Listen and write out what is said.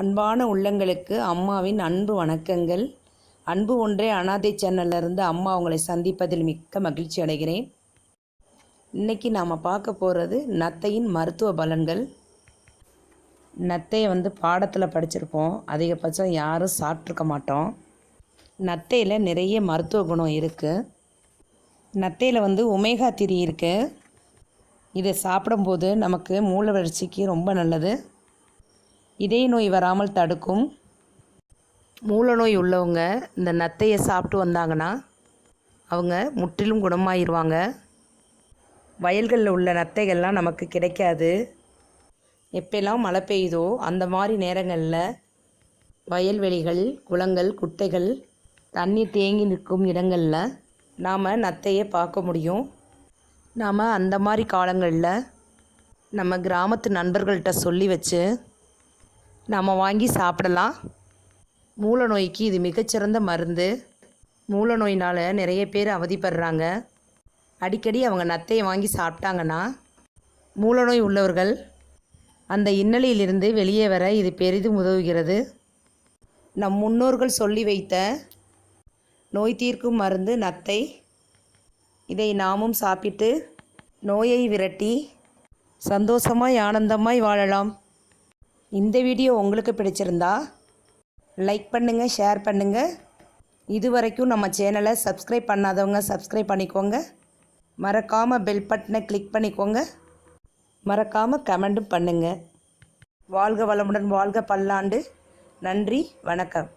அன்பான உள்ளங்களுக்கு அம்மாவின் அன்பு வணக்கங்கள். அன்பு ஒன்றே அனாதை சேனல்ல இருந்து அம்மா உங்களை சந்திப்பதில் மிக்க மகிழ்ச்சி அடைகிறேன். இன்றைக்கி நாம் பார்க்க போகிறது நத்தையின் மருத்துவ பலன்கள். நத்தையை வந்து பாடத்தில் படிச்சிருப்போம். அதிகபட்சம் யாரும் சாப்பிட்ருக்க மாட்டோம். நத்தையில் நிறைய மருத்துவ குணம் இருக்குது நத்தையில் வந்து ஒமேகா திரி இருக்குது இதை சாப்பிடும்போது நமக்கு மூளை வளர்ச்சிக்கு ரொம்ப நல்லது. இதய நோய் வராமல் தடுக்கும். மூல நோய் உள்ளவங்க இந்த நத்தையை சாப்பிட்டு வந்தாங்கன்னா அவங்க முற்றிலும் குணமாயிருவாங்க. வயல்களில் உள்ள நத்தைகள்லாம் நமக்கு கிடைக்காது. எப்பெல்லாம் மழை பெய்யுதோ அந்த மாதிரி நேரங்களில் வயல்வெளிகள் குளங்கள் குட்டைகள் தண்ணீர் தேங்கி நிற்கும் இடங்களில் நாம் நத்தையை பார்க்க முடியும். நாம் அந்த மாதிரி காலங்களில் நம்ம கிராமத்து நண்பர்கள்கிட்ட சொல்லி வச்சு நம்ம வாங்கி சாப்பிடலாம். மூல நோய்க்கு இது மிகச்சிறந்த மருந்து. மூல நோயினால் நிறைய பேர் அவதிப்படுறாங்க. அடிக்கடி அவங்க நத்தையை வாங்கி சாப்பிட்டாங்கன்னா மூல நோய் உள்ளவர்கள் அந்த இன்னலிலிருந்து வெளியே வர இது பெரிதும் உதவுகிறது. நம் முன்னோர்கள் சொல்லி வைத்த நோய் தீர்க்கும் மருந்து நத்தை. இதை நாமும் சாப்பிட்டு நோயை விரட்டி சந்தோஷமாய் ஆனந்தமாய் வாழலாம். இந்த வீடியோ உங்களுக்கு பிடிச்சிருந்தா லைக் பண்ணுங்கள் ஷேர் பண்ணுங்கள் இது வரைக்கும் நம்ம சேனலை சப்ஸ்கிரைப் பண்ணாதவங்க சப்ஸ்கிரைப் பண்ணிக்கோங்க. மறக்காமல் பெல் பட்டனை கிளிக் பண்ணிக்கோங்க. மறக்காமல் கமெண்ட்டும் பண்ணுங்கள் வாழ்க வளமுடன் வாழ்க பல்லாண்டு. நன்றி வணக்கம்.